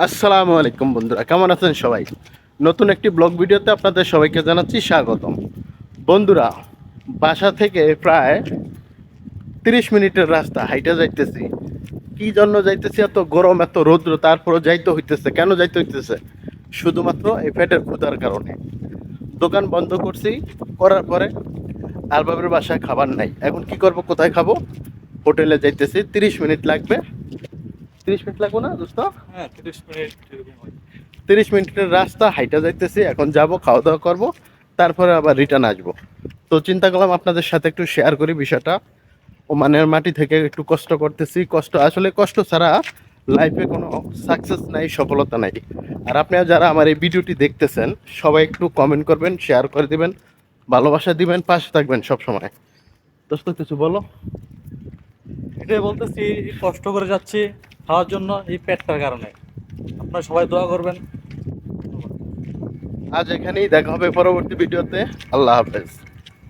আসসালামু আলাইকুম বন্ধুরা, কেমন আছেন সবাই? নতুন একটি ব্লগ ভিডিওতে আপনাদের সবাইকে জানাচ্ছি স্বাগতম। বন্ধুরা, বাসা থেকে প্রায় তিরিশ মিনিটের রাস্তা হাইটে যাইতেছি। কি জন্য যাইতেছি? এত গরম, এত রৌদ্র, তারপরও যাইতে হইতেছে, কেন যাইতে হইতেছে? শুধুমাত্র এই ফ্যাটের ক্ষুধার কারণে। দোকান বন্ধ করছি, করার পরে আলবাবের বাসায় খাবার নাই। এখন কি করব, কোথায় খাব? হোটেলে যাইতেছি, তিরিশ মিনিট লাগবে। তিরিশ মিনিট লাগবে না দোস্ত? হ্যাঁ তিরিশ মিনিট এরকম হয়। তিরিশ মিনিটের রাস্তা হাইটা যাইতেছি এখন যাব খাওয়া দাওয়া করব তারপরে আবার রিটার্ন আসব। তো চিন্তা করলাম আপনাদের সাথে একটু শেয়ার করি বিষয়টা। ওমানের মাটি থেকে একটু কষ্ট করতেছি কষ্ট আসলে কষ্ট ছাড়া লাইফে কোনো সাকসেস নাই সফলতা নাই। আর আপনারা যারা আমার এই ভিডিওটি দেখতেছেন সবাই একটু কমেন্ট করবেন শেয়ার করে দিবেন ভালোবাসা দিবেন পাশে থাকবেন সব সময় দোস্ত কিছু বলো। এটাই বলতেছি কষ্ট করে যাচ্ছি খাওয়ার জন্য এই পেটটার কারণে। আপনারা সবাই দোয়া করবেন। আজ এখানেই দেখা হবে পরবর্তী ভিডিওতে। আল্লাহ হাফেজ।